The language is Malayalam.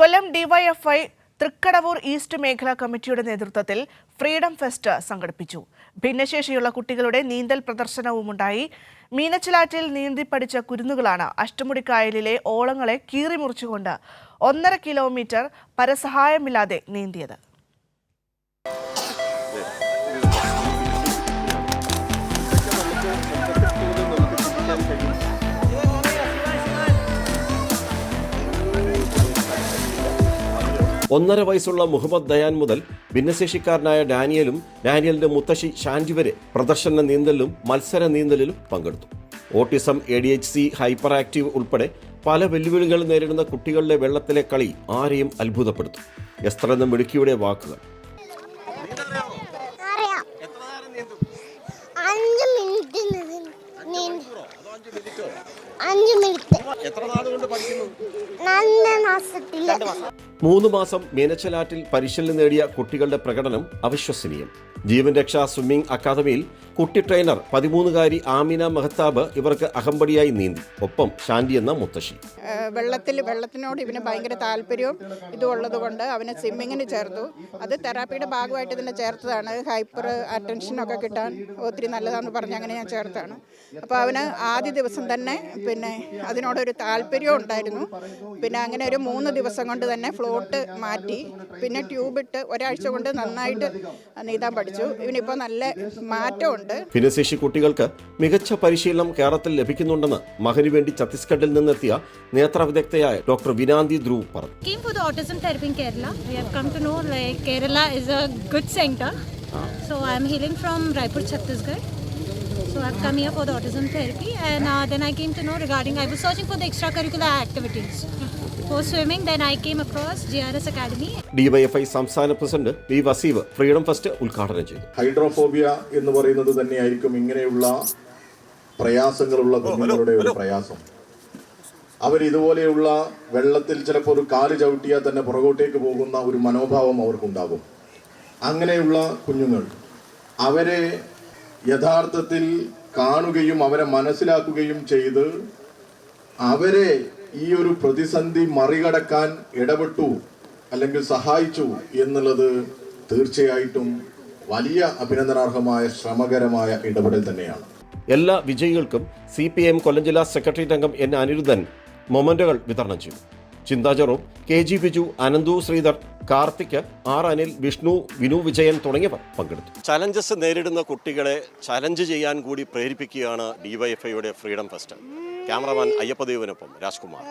കൊല്ലം ഡിവൈഎഫ്ഐ തൃക്കടവൂർ ഈസ്റ്റ് മേഖലാ കമ്മിറ്റിയുടെ നേതൃത്വത്തിൽ ഫ്രീഡം ഫെസ്റ്റ് സംഘടിപ്പിച്ചു. ഭിന്നശേഷിയുള്ള കുട്ടികളുടെ നീന്തൽ പ്രദർശനവുമുണ്ടായി. മീനച്ചിലാറ്റിൽ നീന്തി പഠിച്ച കുരുന്നുകളാണ് അഷ്ടമുടിക്കായലിലെ ഓളങ്ങളെ കീറിമുറിച്ചുകൊണ്ട് ഒന്നര കിലോമീറ്റർ പരസഹായമില്ലാതെ നീന്തിയത്. ഒന്നര വയസ്സുള്ള മുഹമ്മദ് ദയാൻ മുതൽ ഭിന്നശേഷിക്കാരനായ ഡാനിയലും ഡാനിയലിന്റെ മുത്തശ്ശി ഷാൻജി വരെ പ്രദർശന നീന്തലിലും മത്സര നീന്തലിലും പങ്കെടുത്തു. Autism A D H C hyper active ഉൾപ്പെടെ പല വെല്ലുവിളികൾ നേരിടുന്ന കുട്ടികളുടെ വെള്ളത്തിലെ കളി ആരെയും അത്ഭുതപ്പെടുത്തും. എസ്ത്ര എന്ന മിടുക്കിയുടെ വാക്കുകൾ. അഞ്ച് മിനിറ്റ് എത്ര അഞ്ച് മിനിറ്റ്. നല്ല മാസത്തിൽ. മൂന്ന് മാസം മീനച്ചലാറ്റിൽ പരിശീലനം നേടിയ കുട്ടികളുടെ പ്രകടനം അവിശ്വസനീയം. ജീവൻ രക്ഷാ സ്വിമ്മിംഗ് അക്കാദമിയിൽ കുട്ടി ട്രെയിനർ പതിമൂന്നുകാരി ആമിന മഹത്താബ് ഇവർക്ക് അകമ്പടിയായി നീന്തി. ഒപ്പം ശാന്തി എന്ന മുത്തശ്ശി. വെള്ളത്തിൽ വെള്ളത്തിനോട് ഇവന് ഭയങ്കര താല്പര്യവും ഇതും ഉള്ളതുകൊണ്ട് അവനെ സ്വിമ്മിങ്ങിന് ചേർത്തു. അത് തെറാപ്പിയുടെ ഭാഗമായിട്ട് ഇതിനെ ചേർത്തതാണ്. ഹൈപ്പർ അറ്റൻഷനൊക്കെ കിട്ടാൻ ഒത്തിരി നല്ലതാണെന്ന് പറഞ്ഞ് അങ്ങനെ ഞാൻ ചേർത്താണ്. അപ്പോൾ അവന് ആദ്യ ദിവസം തന്നെ പിന്നെ അതിനോടൊരു താല്പര്യവും ഉണ്ടായിരുന്നു. പിന്നെ അങ്ങനെ ഒരു മൂന്ന് ദിവസം കൊണ്ട് തന്നെ ഫ്ലോട്ട് മാറ്റി പിന്നെ ട്യൂബ് ഇട്ട് ഒരാഴ്ച കൊണ്ട് നന്നായിട്ട് നീന്താൻ പഠിച്ചു ഇവനിപ്പോ നല്ല മാറ്റമുണ്ട് ഭിന്നശേഷി കുട്ടികൾക്ക് മികച്ച പരിശീലനം കേരളത്തിൽ ലഭിക്കുന്നുണ്ടെന്ന് മകന് വേണ്ടി ഛത്തീസ്ഗഡിൽ നിന്നെത്തിയ നേത്ര വിദഗ്ധയായ ഡോക്ടർ വിനാന്തി ധ്രുവ് പറഞ്ഞു came for the autism therapy in Kerala. We have come to know like Kerala is a good center. So I'm healing from Raipur, Chhattisgarh. So I've come here for the autism therapy, and uh, then I came to know regarding. I was searching for the extracurricular activities. For swimming, then I came across GRS Academy. DYFI സംസ്ഥാന president V Vaseef freedom fest ഉദ്ഘാടനം ചെയ്തു ഹൈഡ്രോഫോബിയ എന്ന് പറയുന്നത് തന്നെയായിരിക്കും ഇങ്ങനെയുള്ള പ്രയാസങ്ങളുള്ള കുഞ്ഞുങ്ങളുടെ ഒരു പ്രയാസം അവർ ഇതുപോലെയുള്ള വെള്ളത്തിൽ ചിലപ്പോൾ ഒരു കാൽ ചവിട്ടിയാൽ തന്നെ പുറകോട്ടേക്ക് പോകുന്ന ഒരു മനോഭാവം അവർക്കുണ്ടാകും അങ്ങനെയുള്ള കുഞ്ഞുങ്ങൾ അവരെ യഥാർത്ഥത്തിൽ കാണുകയും അവരെ മനസ്സിലാക്കുകയും ചെയ്ത് അവരെ ഈ ഒരു പ്രതിസന്ധി മറികടക്കാൻ ഇടപെട്ടു അല്ലെങ്കിൽ സഹായിച്ചു എന്നുള്ളത് തീർച്ചയായിട്ടും വലിയ അഭിനന്ദനാർഹമായ ശ്രമകരമായ ഇടപെടൽ തന്നെയാണ്. എല്ലാ വിജയികൾക്കും സി പി എം കൊല്ലം ജില്ലാ സെക്രട്ടറി അംഗം എൻ അനിരുദ്ധൻ മൊമന്റുകൾ വിതരണം ചെയ്തു. Chintha K G Biju Ananthu Sreedhar Karthik R Anil Vishnu Vinu Vijayan തുടങ്ങിയവർ പങ്കെടുത്തു. ചലഞ്ചസ് നേരിടുന്ന കുട്ടികളെ ചലഞ്ച് ചെയ്യാൻ കൂടി പ്രേരിപ്പിക്കുകയാണ് ഡിവൈഎഫ്ഐയുടെ ഫ്രീഡം ഫെസ്റ്റ്. ക്യാമറമാൻ അയ്യപ്പദേവനൊപ്പം രാജ്കുമാർ.